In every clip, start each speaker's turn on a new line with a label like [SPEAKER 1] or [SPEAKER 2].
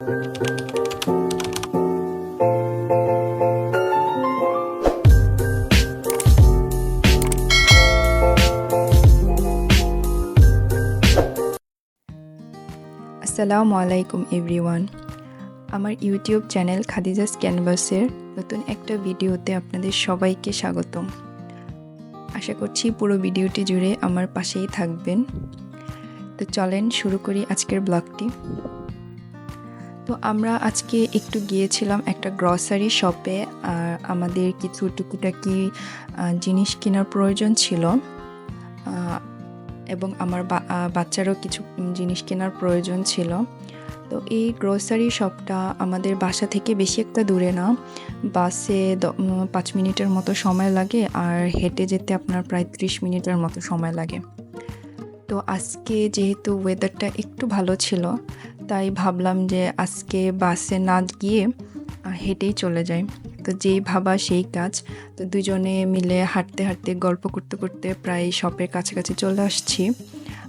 [SPEAKER 1] আসসালামু আলাইকুম এভরিওয়ান আমার ইউটিউব চ্যানেল খাদিজাস ক্যানভাসের নতুন একটা ভিডিওতে আপনাদের সবাইকে স্বাগতম। আশা করছি পুরো ভিডিওটি জুড়ে আমার পাশেই থাকবেন। তো চলেন শুরু করি আজকের ব্লগটি। তো আমরা আজকে একটু গিয়েছিলাম একটা গ্রসারি শপে আর আমাদের কিছু টুকুটাকি জিনিস কেনার প্রয়োজন ছিল। এবং আমার বাচ্চারও কিছু জিনিস কেনার প্রয়োজন ছিল। তো এই গ্রোসারি শপটা আমাদের বাসা থেকে বেশি একটা দূরে না। বাসে পাঁচ মিনিটের মতো সময় লাগে, আর হেঁটে যেতে আপনার প্রায় ত্রিশ মিনিটের মতো সময় লাগে। তো আজকে যেহেতু ওয়েদারটা একটু ভালো ছিল তাই ভাবলাম যে আজকে বাসে না গিয়ে হেঁটেই চলে যাই। তো যেই ভাবা সেই কাজ। তো দুজনে মিলে হাঁটতে হাঁটতে, গল্প করতে করতে প্রায় শপের কাছাকাছি চলে আসছি।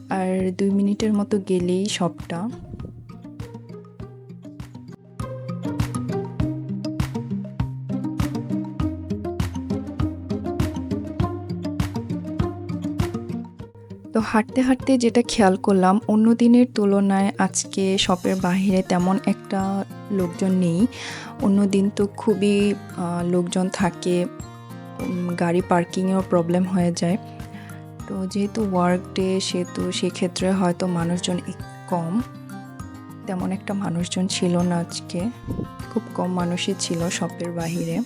[SPEAKER 1] আর দুই মিনিটের মতো গেলেই শপটা। তো হাঁটতে হাঁটতে যেটা খেয়াল করলাম, অন্য দিনের তুলনায় আজকে শপের বাহিরে তেমন একটা লোকজন নেই। অন্য দিন তো খুবই লোকজন থাকে গাড়ি পার্কিংয়েও প্রবলেম হয়ে যায়। তো যেহেতু ওয়ার্ক ডে সেহেতু সেক্ষেত্রে হয়তো মানুষজন কম। তেমন একটা মানুষজন ছিল না আজকে। খুব কম মানুষই ছিল শপের বাহিরে।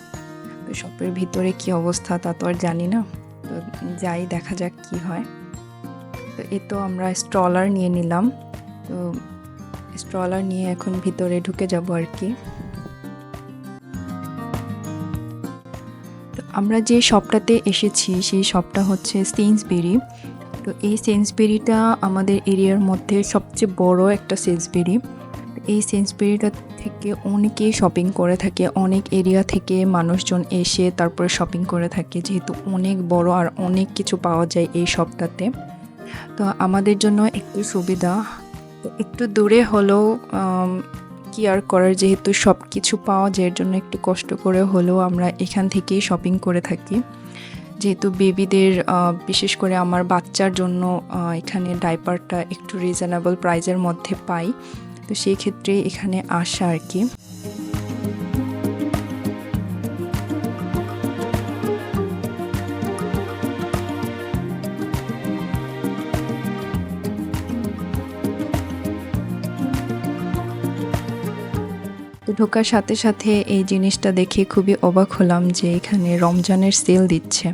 [SPEAKER 1] শপের ভিতরে কি অবস্থা তা তো আর জানি না। তো যাই, দেখা যাক কি হয়। তো এ তো আমরা স্ট্রলার নিয়ে নিলাম। তো স্ট্রলার নিয়ে এখন ভিতরে ঢুকে যাব আর কি। আমরা যে শপটাতে এসেছি, সেই শপটা হচ্ছে সেন্সবেরি তো এই সেন্সবেরিটা আমাদের এরিয়ার মধ্যে সবচেয়ে বড় একটা সেন্সবেরি এই সেন্সবেরিটা থেকে অনেকেই শপিং করে থাকে। অনেক এরিয়া থেকে মানুষজন এসে তারপরে শপিং করে থাকে। যেহেতু অনেক বড় আর অনেক কিছু পাওয়া যায় এই শপটাতে তো আমাদের জন্য একটু সুবিধা। একটু দূরে হলেও কি আর করার যেহেতু সব কিছু পাওয়া যায়, এর জন্য একটু কষ্ট করে হলেও আমরা এখান থেকেই শপিং করে থাকি। যেহেতু বেবিদের বিশেষ করে আমার বাচ্চার জন্য এখানে ডাইপারটা একটু রিজনেবল প্রাইজের মধ্যে পাই। তো সেই ক্ষেত্রে এখানে আসা আর কি। ঢোকার সাথে সাথে এই জিনিসটা দেখে খুবই অবাক হলাম যে এখানে রমজানের সেল দিচ্ছে।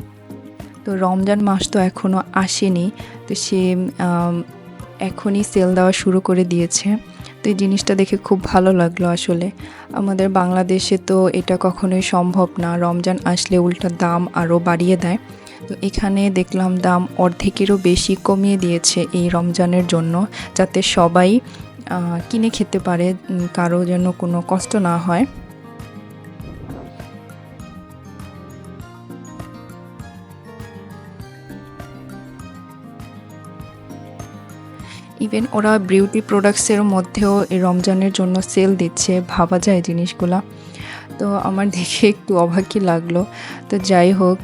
[SPEAKER 1] তো রমজান মাস তো এখনও আসেনি, তো সে এখনই সেল দেওয়া শুরু করে দিয়েছে। তো এই জিনিসটা দেখে খুব ভালো লাগল আসলে। আমাদের বাংলাদেশে তো এটা কখনোই সম্ভব না। রমজান আসলে উল্টা দাম আরও বাড়িয়ে দেয়। তো এখানে দেখলাম দাম অর্ধেকেরও বেশি কমিয়ে দিয়েছে এই রমজানের জন্য, যাতে সবাই কিনে খেতে পারে কারও যেন কোনো কষ্ট না হয়। ইভেন ওরা বিউটি প্রোডাক্টসের মধ্যেও এই রমজানের জন্য সেল দিচ্ছে, ভাবা যায় জিনিসগুলা। তো আমার দেখে একটু অবাকই লাগল। তো যাই হোক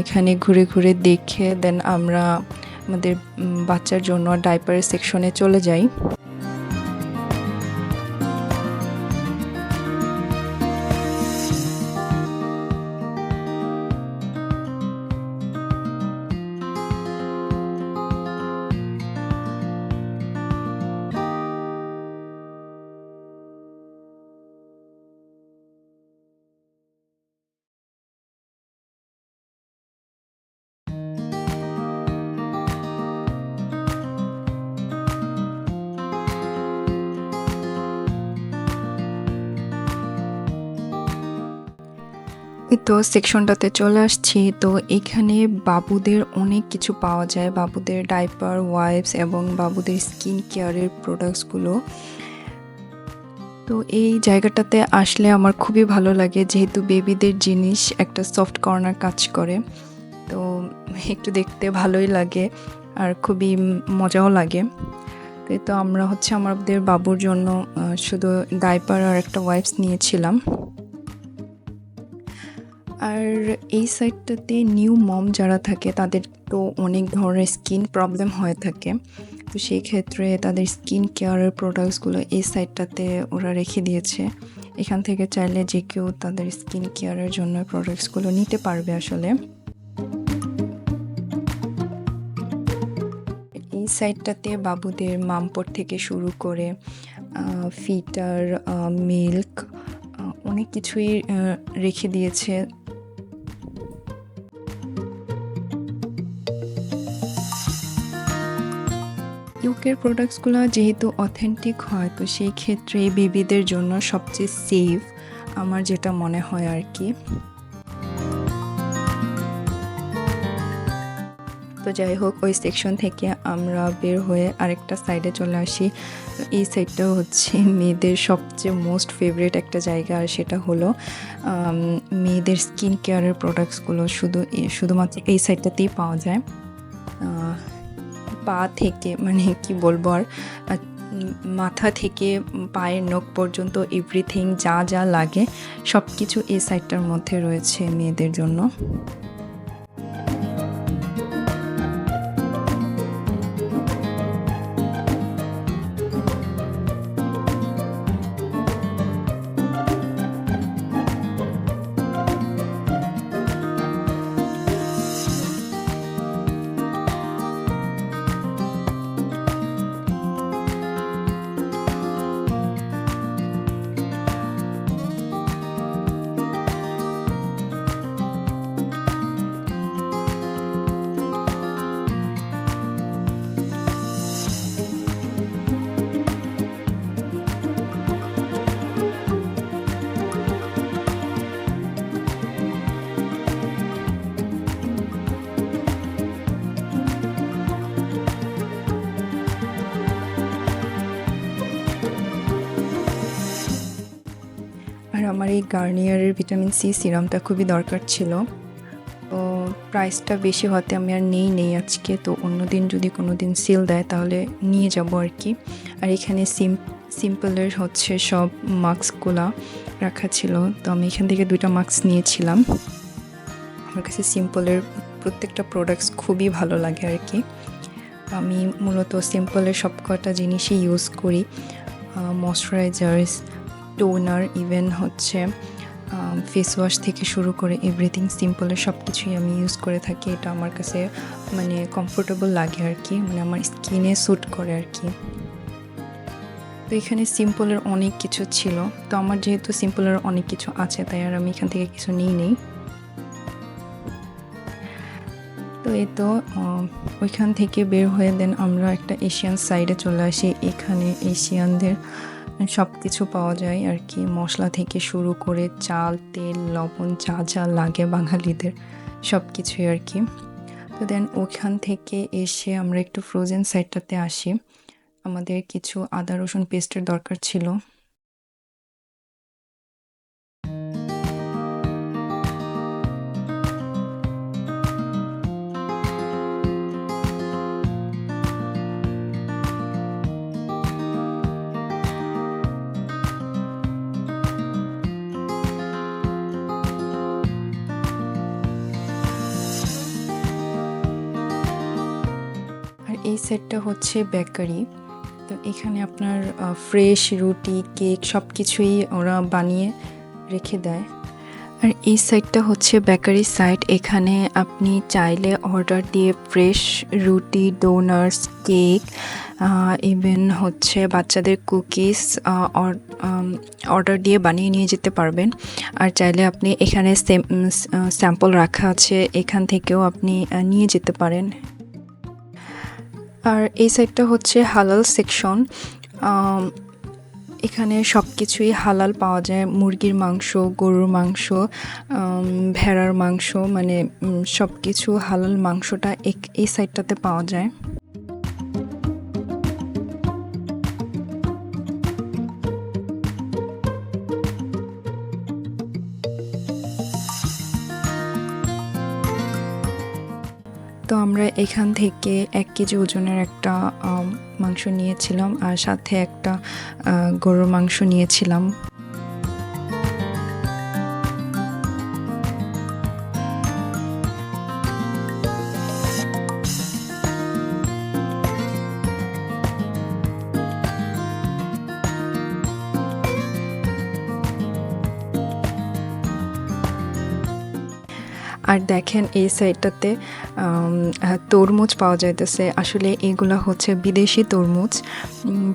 [SPEAKER 1] এখানে ঘুরে ঘুরে দেখে দেন আমরা আমাদের বাচ্চার জন্য ডাইপারের সেকশনে চলে যাই। তো সেকশনটাতে চলে আসছি। তো এখানে বাবুদের অনেক কিছু পাওয়া যায়। বাবুদের ডাইপার ওয়াইপস এবং বাবুদের স্কিন কেয়ারের প্রোডাক্টসগুলো তো এই জায়গাটাতে আসলে আমার খুবই ভালো লাগে, যেহেতু বেবিদের জিনিস একটা সফট কর্নার কাজ করে। তো একটু দেখতে ভালোই লাগে আর খুবই মজাও লাগে। তো আমরা হচ্ছে আমাদের বাবুর জন্য শুধু ডাইপার আর একটা ওয়াইপস নিয়েছিলাম। আর এই সাইডটাতে নিউ মম যারা থাকে, তাদের তো অনেক ধরনের স্কিন প্রবলেম হয়ে থাকে। তো সেই ক্ষেত্রে তাদের স্কিন কেয়ারের প্রোডাক্টসগুলো এই সাইডটাতে ওরা রেখে দিয়েছে। এখান থেকে চাইলে যে কেউ তাদের স্কিন কেয়ারের জন্য প্রোডাক্টসগুলো নিতে পারবে আসলে। এই সাইডটাতে বাবুদের মামপট থেকে শুরু করে ফিটার মিল্ক অনেক কিছুই রেখে দিয়েছে। ইউকের প্রোডাক্টসগুলো যেহেতু অথেন্টিক হয়, তো সেই ক্ষেত্রে বেবিদের জন্য সবচেয়ে সেফ, আমার যেটা মনে হয় আর কি। তো যাই হোক, ওই সেকশন থেকে আমরা বের হয়ে আরেকটা সাইডে চলে আসি। এই সাইডটা হচ্ছে মেয়েদের সবচেয়ে মোস্ট ফেভারিট একটা জায়গা, আর সেটা হলো মেয়েদের স্কিন কেয়ারের প্রোডাক্টসগুলো শুধু শুধুমাত্র এই সাইডটাতেই পাওয়া যায়। পা থেকে মানে কি বলব আর মাথা থেকে পায়ের নখ পর্যন্ত এভরিথিং যা যা লাগে সব কিছু এই সাইডটার মধ্যে রয়েছে মেয়েদের জন্য। এই গার্নিয়ারের ভিটামিন সি সিরামটা খুবই দরকার ছিল। তো প্রাইসটা বেশি হতে আমি আর নেই নেই আজকে। তো অন্যদিন যদি কোনো দিন সেল দেয় তাহলে নিয়ে যাব আর কি। আর এখানে সিম, সিম্পলের হচ্ছে সব মাস্কগুলা রাখা ছিল। তো আমি এখান থেকে দুইটা মাস্ক নিয়েছিলাম। আমার কাছে সিম্পলের প্রত্যেকটা প্রোডাক্টস খুবই ভালো লাগে আর কি। আমি মূলত সিম্পলের সব কটা জিনিসই ইউজ করি। ময়শ্চারাইজার্স টোনার ইভেন হচ্ছে ফেস ওয়াশ থেকে শুরু করে এভরিথিং সিম্পলের সব কিছুই আমি ইউজ করে থাকি। এটা আমার কাছে মানে কমফোর্টেবল লাগে আর কি মানে আমার স্কিনে স্যুট করে আর কি তো এখানে সিম্পলের অনেক কিছু ছিল। তো আমার যেহেতু সিম্পলের অনেক কিছু আছে, তাই আর আমি এখান থেকে কিছু নিই নেই। তো এই তো ওইখান থেকে বের হয়ে দেন আমরা একটা এশিয়ান সাইডে চলে আসি। এখানে এশিয়ানদের সব কিছু পাওয়া যায় আর কি। মশলা থেকে শুরু করে চাল, তেল, লবণ যা যা লাগে বাঙালিদের সব কিছুই আর কি। তো দেন ওখান থেকে এসে আমরা একটু ফ্রোজেন সাইডটাতে আসি। আমাদের কিছু আদা, রসুন পেস্টের দরকার ছিল। এই সেটটা হচ্ছে বেকারি। তো এখানে আপনার ফ্রেশ রুটি কেক সব কিছুই ওরা বানিয়ে রেখে দেয়। আর এই সাইডটা হচ্ছে বেকারি সাইড এখানে আপনি চাইলে অর্ডার দিয়ে ফ্রেশ রুটি ডোনার্স কেক ইভেন হচ্ছে বাচ্চাদের কুকিজ অর্ডার দিয়ে বানিয়ে নিয়ে যেতে পারবেন। আর চাইলে আপনি এখানে স্যাম্পল রাখা আছে। এখান থেকেও আপনি নিয়ে যেতে পারেন। আর এই সাইডটা হচ্ছে হালাল সেকশন এখানে সব কিছুই হালাল পাওয়া যায়। মুরগির মাংস, গরুর মাংস ভেড়ার মাংস মানে সব কিছু হালাল মাংসটা এই সাইডটাতে পাওয়া যায়। তো আমরা এখান থেকে এক কেজি ওজনের একটা মাংস নিয়েছিলাম আর সাথে একটা গরুর মাংস নিয়েছিলাম। দেখেন এই সাইডটাতে তরমুজ পাওয়া যাইতেছে। আসলে এগুলো হচ্ছে বিদেশি তরমুজ।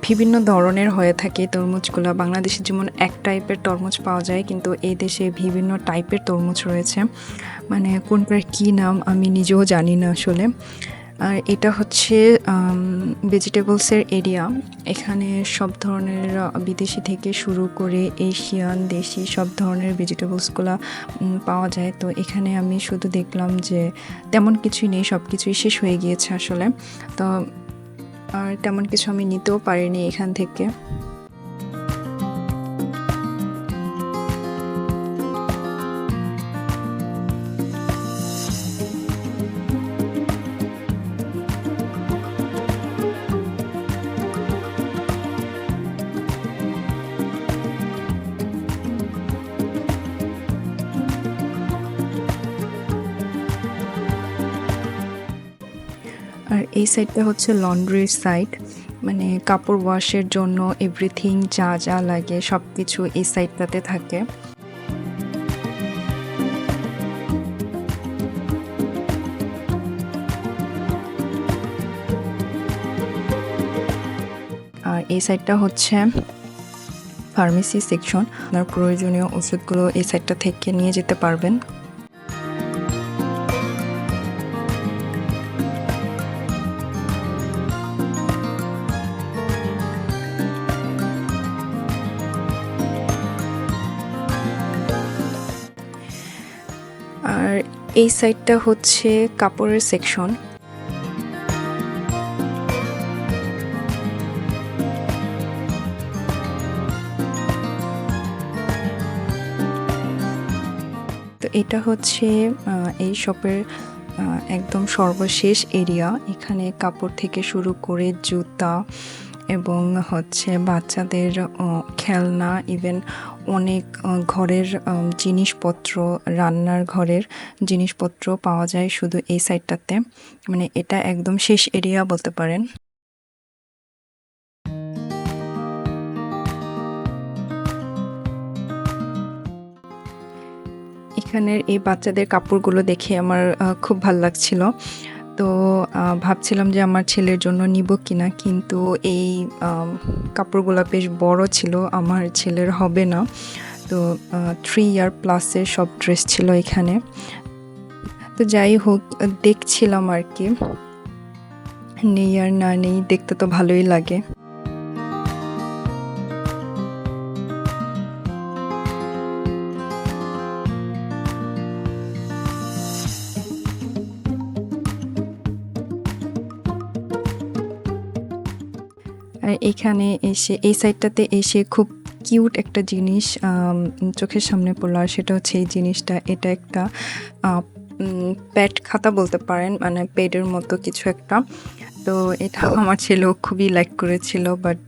[SPEAKER 1] বিভিন্ন ধরনের হয়ে থাকে তরমুজগুলো। বাংলাদেশে যেমন এক টাইপের তরমুজ পাওয়া যায়, কিন্তু এই দেশে বিভিন্ন টাইপের তরমুজ রয়েছে। মানে কোনটার কী নাম আমি নিজেও জানি না আসলে। আর এটা হচ্ছে ভেজিটেবলসের এরিয়া এখানে সব ধরনের বিদেশি থেকে শুরু করে এশিয়ান, দেশি সব ধরনের ভেজিটেবলসগুলো পাওয়া যায়। তো এখানে আমি শুধু দেখলাম যে, তেমন কিছুই নেই সব কিছুই শেষ হয়ে গিয়েছে আসলে। তো, আর তেমন কিছু আমি নিতেও পারিনি এখান থেকে। এই সাইডটা হচ্ছে লন্ড্রির সাইড মানে কাপড় ওয়াশের জন্য এভরিথিং যা যা লাগে সব কিছু এই সাইডটাতে থাকে। আর এই সাইডটা হচ্ছে ফার্মেসি সেকশন আপনার প্রয়োজনীয় ওষুধগুলো এই সাইডটা থেকে নিয়ে যেতে পারবেন। আর এই সাইডটা হচ্ছে কাপড়ের সেকশন। তো এটা হচ্ছে এই শপের একদম সর্বশেষ এরিয়া। এখানে কাপড় থেকে শুরু করে জুতা এবং হচ্ছে বাচ্চাদের খেলনা ইভেন অনেক ঘরের জিনিসপত্র, রান্নার ঘরের জিনিসপত্র পাওয়া যায় শুধু এই সাইডটাতে মানে এটা একদম শেষ এরিয়া বলতে পারেন। এখানের এই বাচ্চাদের কাপড়গুলো দেখে আমার খুব ভালো লাগছিল। তো ভাবছিলাম যে আমার ছেলের জন্য নিব কিনা, কিন্তু এই কাপড়গুলো বেশ বড় ছিল, আমার ছেলের হবে না। তো থ্রি ইয়ার প্লাসের সব ড্রেস ছিল এখানে। তো যাই হোক, দেখছিলাম আর কি। নেই আর না নেই, দেখতে তো ভালোই লাগে। এখানে এসে এই সাইডটাতে এসে খুব কিউট একটা জিনিস চোখের সামনে পড়ল। আর সেটা হচ্ছে এই জিনিসটা এটা একটা প্যাট খাতা বলতে পারেন মানে পেডের মতো কিছু একটা। তো এটা আমার ছেলেও খুবই লাইক করেছিল বাট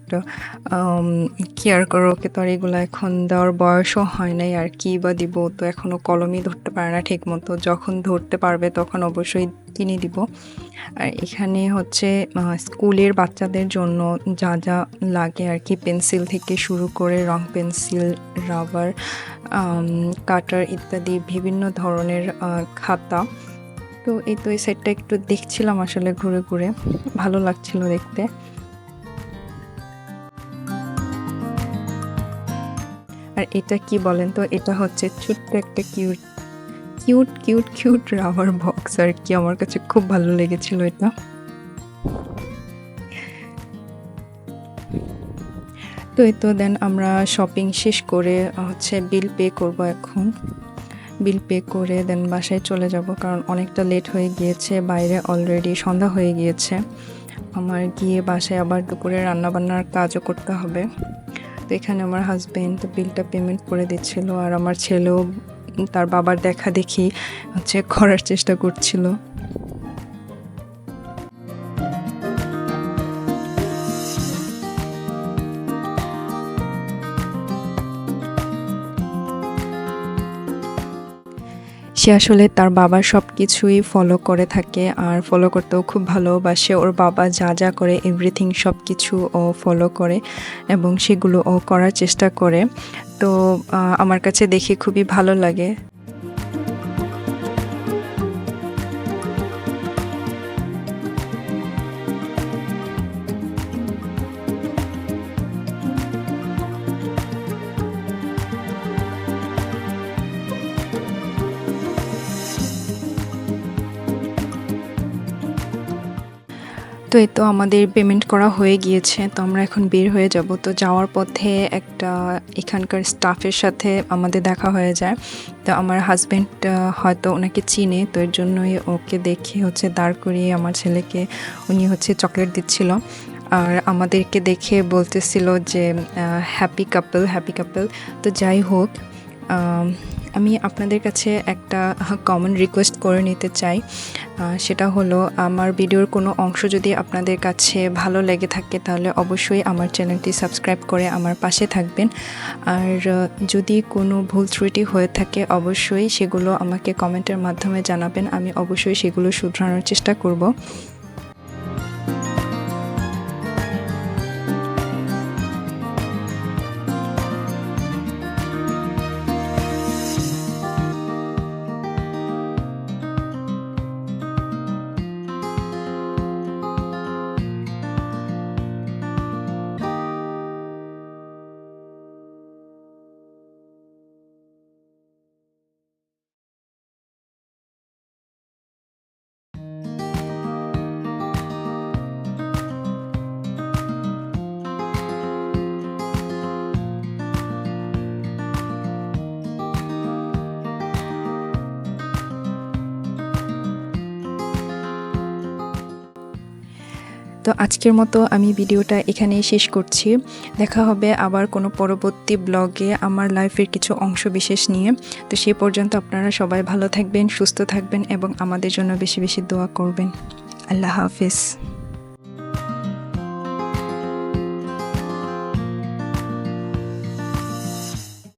[SPEAKER 1] কেয়ার করো ওকে তো আর এগুলো এখন দেওয়ার বয়সও হয় নাই আর কি বা দিব? তো এখনও কলমই ধরতে পারে না ঠিক মতো যখন ধরতে পারবে তখন অবশ্যই কিনে দিব। আর এখানে হচ্ছে স্কুলের বাচ্চাদের জন্য যা যা লাগে আর কি, পেন্সিল থেকে শুরু করে রং পেন্সিল, রাবার কাটার ইত্যাদি বিভিন্ন ধরনের খাতা। তো এই তো এই সেটটা একটু দেখছিলাম আসলে ঘুরে ঘুরে। ভালো লাগছিল দেখতে। আর এটা কি বলেন তো? এটা হচ্ছে ছোট্ট একটা cute cute cute cute rubber box আর কি আমার কাছে খুব ভালো লেগেছিল এটা। তো এই তো দেন আমরা শপিং শেষ করে হচ্ছে বিল পে করব এখন। বিল পে করে দেন বাসায় চলে যাব কারণ অনেকটা লেট হয়ে গিয়েছে, বাইরে অলরেডি সন্ধ্যা হয়ে গিয়েছে। আমার গিয়ে বাসায় আবার দুপুরে রান্নাবান্নার কাজও করতে হবে। তো এখানে আমার হাজবেন্ড বিলটা পেমেন্ট করে দিচ্ছিল আর আমার ছেলেও তার বাবার দেখা দেখি হচ্ছে করার চেষ্টা করছিল। সে আসলে তার বাবার সব কিছুই ফলো করে থাকে আর ফলো করতেও খুব ভালোবাসে। ওর বাবা যা যা করে এভরিথিং সব কিছু ও ফলো করে এবং সেগুলো ও করার চেষ্টা করে। তো আমার কাছে দেখে খুবই ভালো লাগে। এই তো আমাদের পেমেন্ট করা হয়ে গিয়েছে, তো আমরা এখন বের হয়ে যাব। তো যাওয়ার পথে একটা এখানকার স্টাফের সাথে আমাদের দেখা হয়ে যায়। তো আমার হাজব্যান্ড হয়তো ওনাকে চিনে, তো এর জন্যই ওকে দেখে হচ্ছে দাঁড় করিয়ে আমার ছেলেকে উনি হচ্ছে চকলেট দিচ্ছিল। আর আমাদেরকে দেখে বলতেছিল যে হ্যাপি কাপল হ্যাপি কাপল তো যাই হোক আম, আপনাদের কাছে একটা কমন রিকোয়েস্ট করে নিতে চাই। সেটা হলো আমার ভিডিওর কোনো অংশ যদি আপনাদের কাছে ভালো লেগে থাকে তাহলে অবশ্যই আমার চ্যানেলটি সাবস্ক্রাইব করে আমার পাশে থাকবেন। আর যদি কোনো ভুল ত্রুটি হয়ে থাকে অবশ্যই সেগুলো আমাকে কমেন্টের মাধ্যমে জানাবেন। আমি অবশ্যই সেগুলো শুধরানোর চেষ্টা করব। তো আজকের মতো আমি ভিডিওটা এখানেই শেষ করছি। দেখা হবে আবার কোনো পরবর্তী ব্লগে আমার লাইফের কিছু অংশ বিশেষ নিয়ে। তো সেই পর্যন্ত আপনারা সবাই ভালো থাকবেন, সুস্থ থাকবেন এবং আমাদের জন্য বেশি বেশি দোয়া করবেন। আল্লাহ হাফিজ।